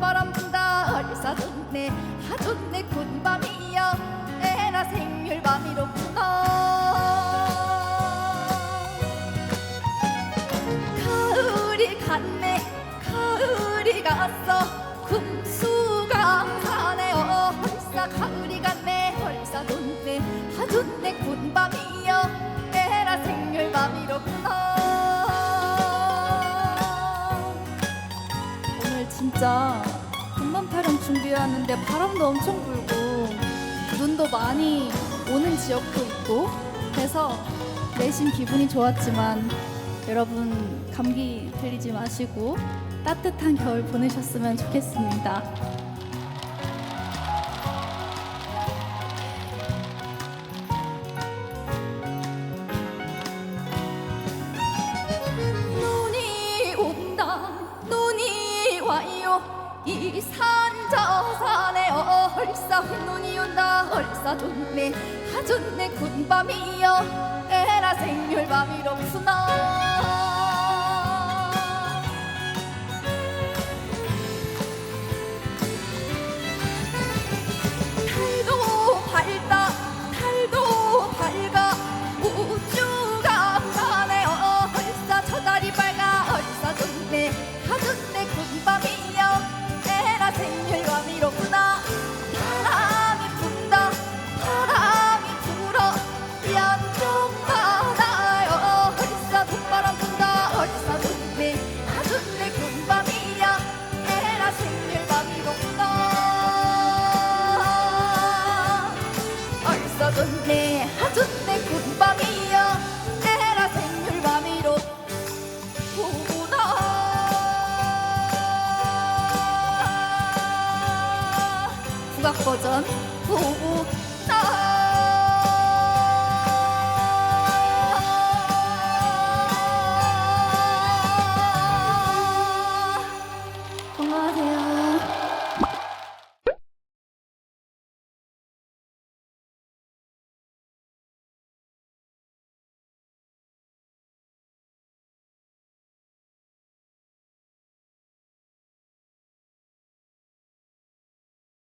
바람 분다. 얼싸 좋네 하 좋네 군밤이여. 에라 생률밤이로구나 가을이 갔네 가을이 갔어. 금수 진짜 군밤 타령 준비해왔는데 바람도 엄청 불고 눈도 많이 오는 지역도 있고 그래서 내심 기분이 좋았지만 여러분 감기 들리지 마시고 따뜻한 겨울 보내셨으면 좋겠습니다. 눈이 온다. 얼싸 좋네. 하 좋네. 군밤이여. 에라 생률밤이로구나 네, 여러분 하준 내 군밤이여 내라 생률밤이로 보구나. 국악 버전 보구나.